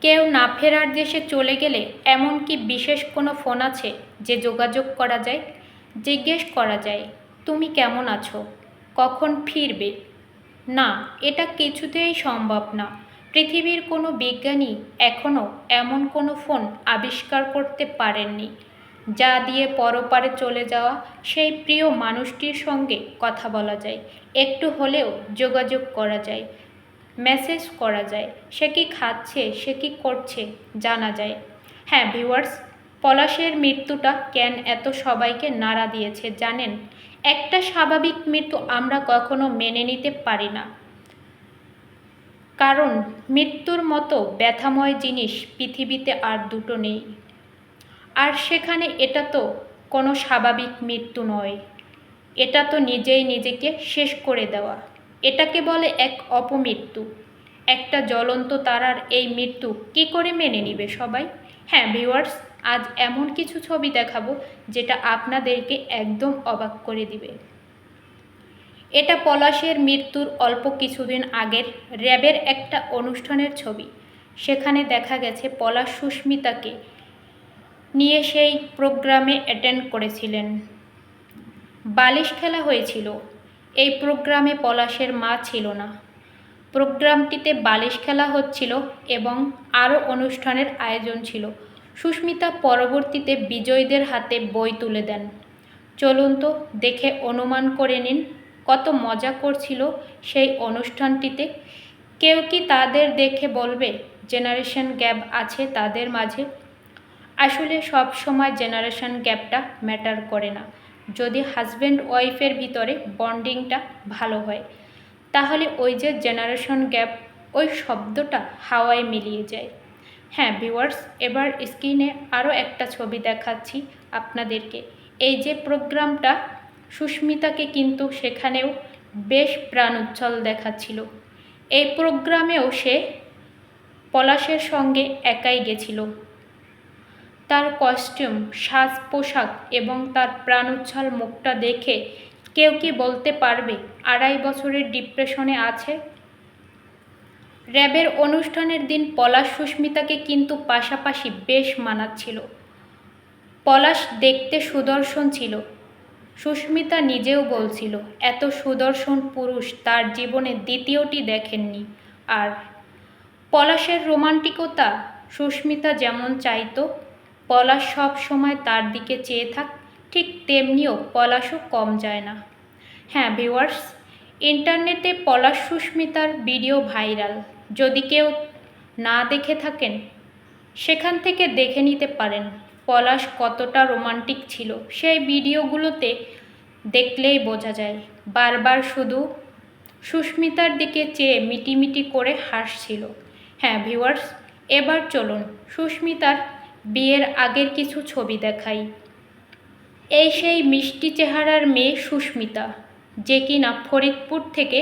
কেউ না ফেরার দেশে চলে গেলে এমন কি বিশেষ কোনো ফোন আছে যে যোগাযোগ করা যায়? জিজ্ঞেস করা যায়, তুমি কেমন আছো? কখন ফিরবে? না, এটা কিছুতেই সম্ভব না। পৃথিবীর কোনো বিজ্ঞানী এখনও এমন কোনো ফোন আবিষ্কার করতে পারেননি, যা দিয়ে পরপারে চলে যাওয়া সেই প্রিয় মানুষটির সঙ্গে কথা বলা যায়। একটু হলেও যোগাযোগ করা যায়। মেসেজ করা যায়। সে কি খাচ্ছে, সে কি করছে জানা যায়। হ্যাঁ ভিউয়ার্স, পলাশের মৃত্যুটা কেন এত সবাইকে নাড়া দিয়েছে জানেন? একটা স্বাভাবিক মৃত্যু আমরা কখনো মেনে নিতে পারি না। কারণ মৃত্যুর মতো ব্যথাময় জিনিস পৃথিবীতে আর দুটো নেই। আর সেখানে এটা তো কোনো স্বাভাবিক মৃত্যু নয়। এটা তো নিজেই নিজেকে শেষ করে দেওয়া। এটাকে বলে এক অপমৃত্যু। একটা জ্বলন্ত তারার এই মৃত্যু কি করে মেনে নিবে সবাই? হ্যাঁ ভিউয়ার্স, আজ এমন কিছু ছবি দেখাবো যেটা আপনাদেরকে একদম অবাক করে দিবে। এটা পলাশের মৃত্যুর অল্প কিছুদিন আগের র্যাবের একটা অনুষ্ঠানের ছবি। সেখানে দেখা গেছে পলাশ সুস্মিতাকে নিয়ে সেই প্রোগ্রামে অ্যাটেন্ড করেছিলেন। বালিশ খেলা হয়েছিল। এই প্রোগ্রামে পলাশের মা ছিল না। প্রোগ্রামটিতে বালিশ খেলা হচ্ছিল এবং আরও অনুষ্ঠানের আয়োজন ছিল। সুস্মিতা পরবর্তীতে বিজয়ীদের হাতে বই তুলে দেন। চলুন তো দেখে অনুমান করে নিন, কত মজা করছিল সেই অনুষ্ঠানটিতে। কেউ কি তাদের দেখে বলবে, জেনারেশন গ্যাপ আছে তাদের মাঝে আসলে সব সময় জেনারেশন গ্যাপটা ম্যাটার করে না। যদি হাজব্যান্ড ওয়াইফের ভিতরে বন্ডিংটা ভালো হয়, তাহলে ওই যে জেনারেশন গ্যাপ ওই শব্দটা হাওয়ায় মিলিয়ে যায়। হ্যাঁ ভিউয়ার্স এবার স্ক্রিনে আরও একটা ছবি দেখাচ্ছি আপনাদেরকে। এই যে প্রোগ্রামটা সুস্মিতাকে কিন্তু সেখানেও বেশ প্রাণ প্রাণোচ্ছল দেখাচ্ছিল। এই প্রোগ্রামেও সে পলাশের সঙ্গে একাই গেছিল। তার কস্টিউম সাজ পোশাক এবং তার প্রাণোচ্ছল মুখটা দেখে কেউ কি বলতে পারবে, আড়াই বছরের ডিপ্রেশনে আছে? র্যাবের অনুষ্ঠানের দিন পলাশ সুস্মিতাকে কিন্তু পাশাপাশি বেশ মানাচ্ছিল। পলাশ দেখতে সুদর্শন ছিল। সুস্মিতা নিজেও বলছিল, এত সুদর্শন পুরুষ তার জীবনে দ্বিতীয়টি দেখেননি। আর, পলাশের রোমান্টিকতা, সুস্মিতা যেমন চাইতো পলাশ সব সময় তার দিকে চেয়ে থাক, ঠিক তেমনিও পলাশও কম যায় না। হ্যাঁ ভিউয়ার্স ইন্টারনেটে পলাশ সুস্মিতার ভিডিও ভাইরাল যদি কেউ না দেখে থাকেন, সেখান থেকে দেখে নিতে পারেন পলাশ কতটা রোমান্টিক ছিল। সেই ভিডিওগুলোতে দেখলেই বোঝা যায়, বারবার শুধু সুস্মিতার দিকে চেয়ে মিটিমিটি করে হাসছিল। হ্যাঁ ভিউয়ার্স এবার চলুন সুস্মিতার বিয়ের আগের কিছু ছবি দেখাই। এই সেই মিষ্টি চেহারার মেয়ে সুস্মিতা, যে কিনা ফরিদপুর থেকে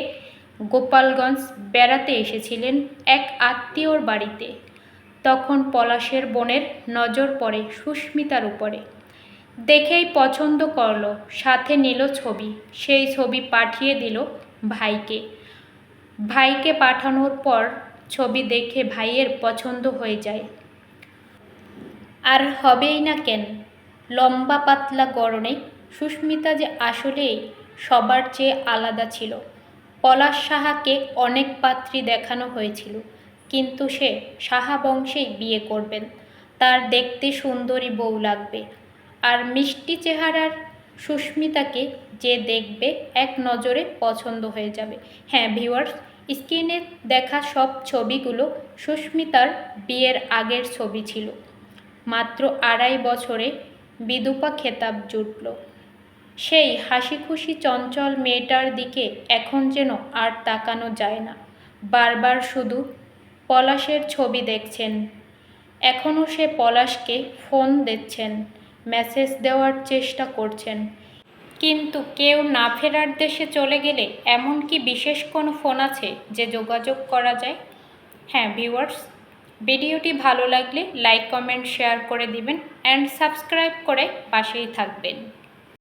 গোপালগঞ্জ বেড়াতে এসেছিলেন এক আত্মীয়র বাড়িতে। তখন পলাশের বোনের নজর পড়ে সুস্মিতার উপরে। দেখেই পছন্দ করল, সাথে নিল ছবি। সেই ছবি পাঠিয়ে দিল ভাইকে। ভাইকে পাঠানোর পর ছবি দেখে ভাইয়ের পছন্দ হয়ে যায়। আর হবেই না কেন? লম্বা পাতলা গড়নে সুস্মিতা যে আসলেই সবার চেয়ে আলাদা ছিল। পলাশ সাহাকে অনেক পাত্রী দেখানো হয়েছিল, কিন্তু সে সাহা বংশেই বিয়ে করবেন। তার দেখতে সুন্দরী বউ লাগবে। আর মিষ্টি চেহারার সুস্মিতাকে যে দেখবে এক নজরে পছন্দ হয়ে যাবে। হ্যাঁ ভিউয়ার্স স্ক্রিনে দেখা সব ছবিগুলো সুস্মিতার বিয়ের আগের ছবি ছিল। মাত্র আড়াই বছরে বিদুপা খেতাব জুটল। সেই হাসি খুশি চঞ্চল মেয়েটার দিকে এখন যেন আর তাকানো যায় না। বারবার শুধু পলাশের ছবি দেখছেন। এখনও সে পলাশকে ফোন দিচ্ছেন, মেসেজ দেওয়ার চেষ্টা করছেন। কিন্তু কেউ না ফেরার দেশে চলে গেলে এমন কি বিশেষ কোনো ফোন আছে যে যোগাযোগ করা যায়? হ্যাঁ ভিউয়ার্স ভিডিওটি ভালো লাগলে লাইক কমেন্ট শেয়ার করে দিবেন অ্যান্ড সাবস্ক্রাইব করে পাশেই থাকবেন।